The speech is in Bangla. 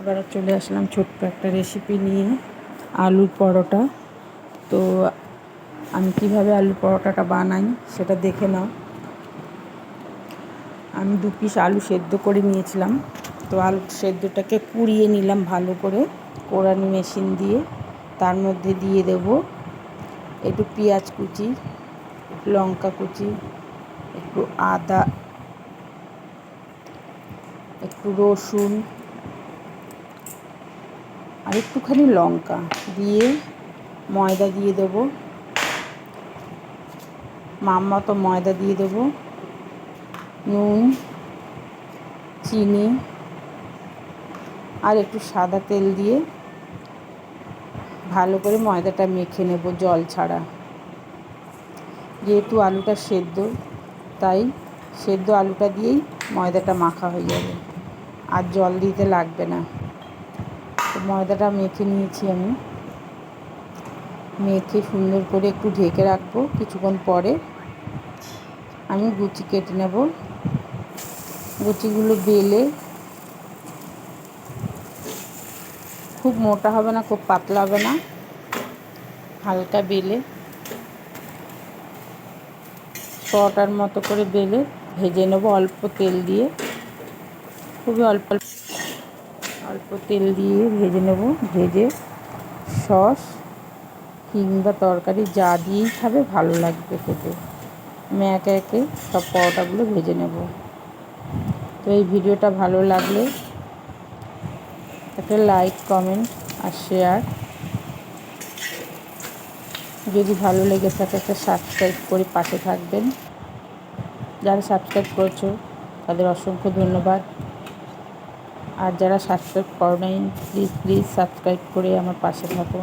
এবারে চলে আসলাম ছোট্ট একটা রেসিপি নিয়ে, আলুর পরোটা। তো আমি কীভাবে আলুর পরোটাটা বানাই সেটা দেখে নাও। আমি দু পিস আলু সেদ্ধ করে নিয়েছিলাম। তো আলু সেদ্ধটাকে কুড়িয়ে নিলাম ভালো করে কোড়ানি মেশিন দিয়ে। তার মধ্যে দিয়ে দেব একটু পেঁয়াজ কুচি, লঙ্কা কুচি, একটু আদা, একটু রসুন আর একটুখানি লঙ্কা দিয়ে ময়দা দিয়ে দেব। মাম মতো ময়দা দিয়ে দেব। নুন, চিনি আর একটু সাদা তেল দিয়ে ভালো করে ময়দাটা মেখে নেব জল ছাড়া। যেহেতু আলুটা সেদ্ধ, তাই সেদ্ধ আলুটা দিয়েই ময়দাটা মাখা হয়ে যাবে। আর জল দিতে লাগবে না। ময়দাটা মেখে নিয়েছি আমি। মেখে সুন্দর করে একটু ঢেকে রাখব কিছুক্ষণ পরে। আমি গুচি কেটে নেব। গুচিগুলো বেলে খুব মোটা হবে না, খুব পাতলা হবে না। হালকা বেলে শটার মতো করে বেলে ভেজে নেব অল্প তেল দিয়ে। খুবই অল্প অল্প অল্প তেল দিয়ে ভেজে নেব। ভেজে সস কিংবা তরকারি যা দিয়েই খাবে, ভালো লাগবে খেতে। আমি একে একে সব পরোটাগুলো ভেজে নেব। তো এই ভিডিওটা ভালো লাগলে একটা লাইক, কমেন্ট আর শেয়ার। যদি ভালো লেগে থাকে একটা সাবস্ক্রাইব করে পাশে থাকবেন। যারা সাবস্ক্রাইব করছ, তাদের অসংখ্য ধন্যবাদ। আর যারা সাবস্ক্রাইব করো নাই প্লিজ প্লিজ সাবস্ক্রাইব করে আমার পাশে থাকো।